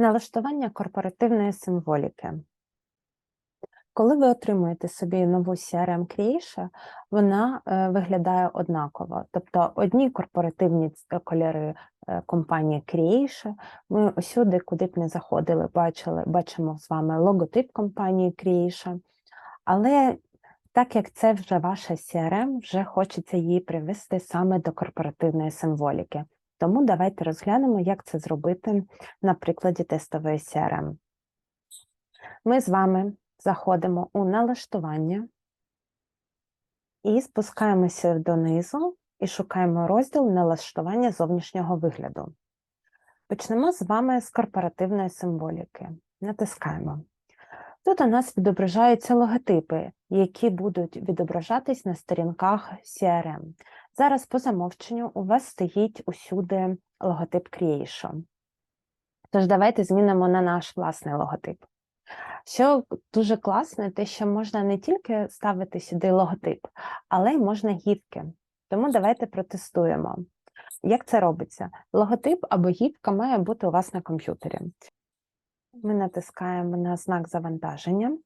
Налаштування корпоративної символіки. Коли ви отримуєте собі нову CRM Creation, вона е, виглядає однаково. Тобто одні корпоративні е, кольори е, компанії Creation, ми усюди, куди б не заходили, бачили, бачимо з вами логотип компанії Creation, але так як це вже ваша CRM, вже хочеться її привести саме до корпоративної символіки. Тому давайте розглянемо, як це зробити на прикладі тестової CRM. Ми з вами заходимо у налаштування і спускаємося донизу і шукаємо розділ налаштування зовнішнього вигляду. Почнемо з вами з корпоративної символіки. Натискаємо. Тут у нас відображаються логотипи, які будуть відображатись на сторінках CRM. Зараз по замовченню у вас стоїть усюди логотип Creation. Тож давайте змінимо на наш власний логотип. Що дуже класне, те, що можна не тільки ставити сюди логотип, але й можна гівки. Тому давайте протестуємо. Як це робиться? Логотип або гівка має бути у вас на комп'ютері. Ми натискаємо на знак завантаження,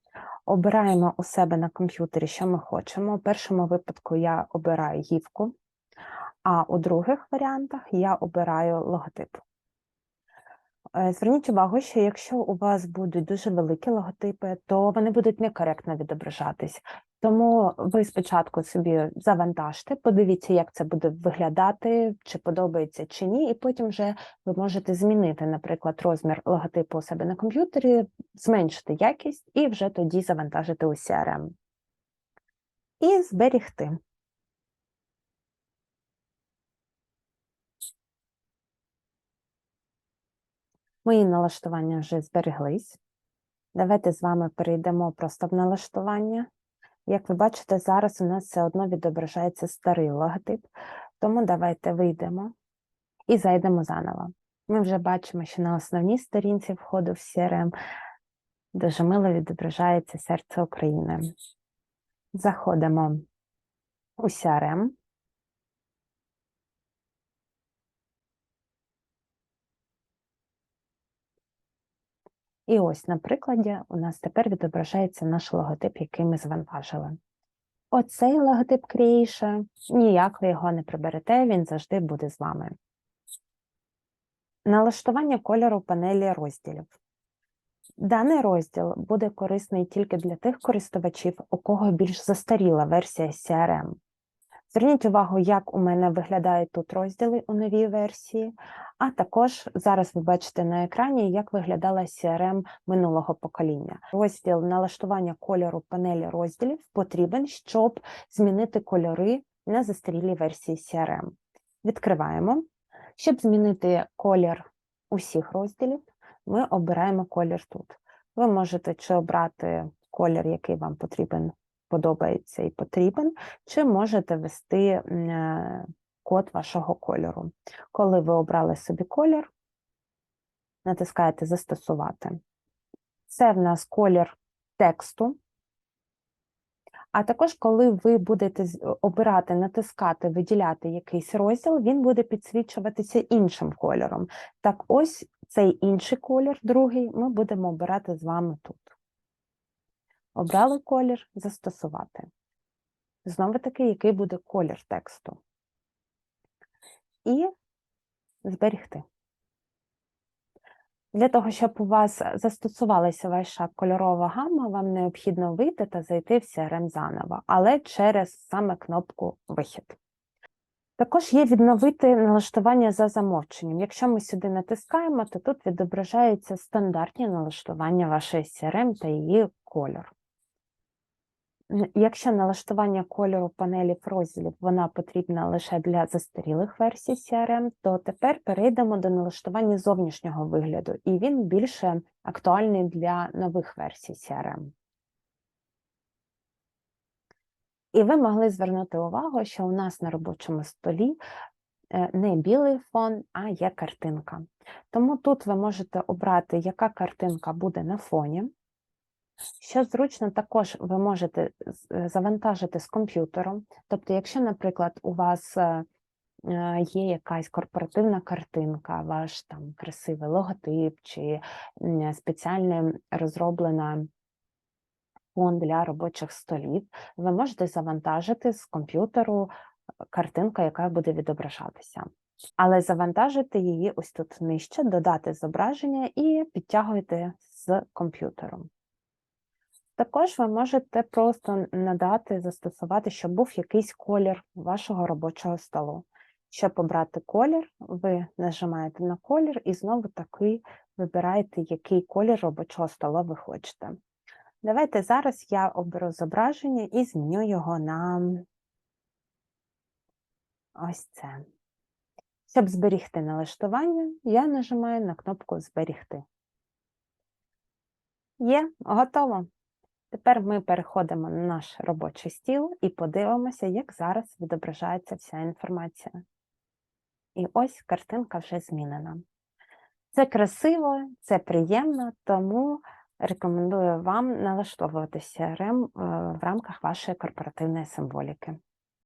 обираємо у себе на комп'ютері, що ми хочемо. У першому випадку я обираю гівку, а у других варіантах я обираю логотип. Е, Зверніть увагу, що якщо у вас будуть дуже великі логотипи, то вони будуть некоректно відображатись. Тому ви спочатку собі завантажте, подивіться, як це буде виглядати, чи подобається чи ні, і потім вже ви можете змінити, наприклад, розмір логотипу у себе на комп'ютері, зменшити якість і вже тоді завантажити у CRM. І зберігти. Мої налаштування вже збереглись. Давайте з вами перейдемо просто в налаштування. Як ви бачите, зараз у нас все одно відображається старий логотип, тому давайте вийдемо і зайдемо заново. Ми вже бачимо, що на основній сторінці входу в CRM дуже мило відображається серце України. Заходимо у CRM. І ось на прикладі у нас тепер відображається наш логотип, який ми завантажили. Оцей логотип Creation, ніяк ви його не приберете, він завжди буде з вами. Налаштування кольору панелі розділів. Даний розділ буде корисний тільки для тих користувачів, у кого більш застаріла версія CRM. Зверніть увагу, як у мене виглядають тут розділи у новій версії, а також зараз ви бачите на екрані, як виглядала CRM минулого покоління. Розділ налаштування кольору панелі розділів потрібен, щоб змінити кольори на застарілій версії CRM. Відкриваємо. Щоб змінити колір усіх розділів, ми обираємо колір тут. Ви можете чи обрати колір, який вам потрібен, подобається і потрібен, чи можете ввести е, код вашого кольору. Коли ви обрали собі колір, натискаєте Застосувати. Це в нас колір тексту. А також, коли ви будете обирати, натискати, виділяти якийсь розділ, він буде підсвічуватися іншим кольором. Так ось цей інший колір, другий, ми будемо обирати з вами тут. Обрали колір, застосувати. Знову таки, який буде колір тексту. І зберігти. Для того, щоб у вас застосувалася ваша кольорова гама, вам необхідно вийти та зайти в CRM заново, але через саме кнопку Вихід. Також є відновити налаштування за замовченням. Якщо ми сюди натискаємо, то тут відображаються стандартні налаштування вашої CRM та її кольор. Якщо налаштування кольору панелі розділів вона потрібна лише для застарілих версій CRM, то тепер перейдемо до налаштування зовнішнього вигляду, і він більше актуальний для нових версій CRM. І ви могли звернути увагу, що у нас на робочому столі е, не білий фон, а є картинка. Тому тут ви можете обрати, яка картинка буде на фоні. Що зручно, також ви можете е, завантажити з комп'ютером. Тобто, якщо, наприклад, у вас е, е, є якась корпоративна картинка, ваш там красивий логотип чи спеціально розроблена фон для робочих столів, ви можете завантажити з комп'ютеру картинка, яка буде відображатися. Але завантажити її ось тут нижче, додати зображення і підтягуйте з комп'ютером. Також ви можете просто надати, застосувати, щоб був якийсь колір вашого робочого столу. Щоб обрати колір, ви нажимаєте на колір і знову таки вибираєте, який колір робочого стола ви хочете. Давайте зараз я оберу зображення і зміню його на ось це. Щоб зберігти налаштування, я нажимаю на кнопку Зберігти. Є, готово. Тепер ми переходимо на наш робочий стіл і подивимося, як зараз відображається вся інформація. І ось картинка вже змінена. Це красиво, це приємно, тому рекомендую вам налаштовувати CRM е, в рамках вашої корпоративної символіки.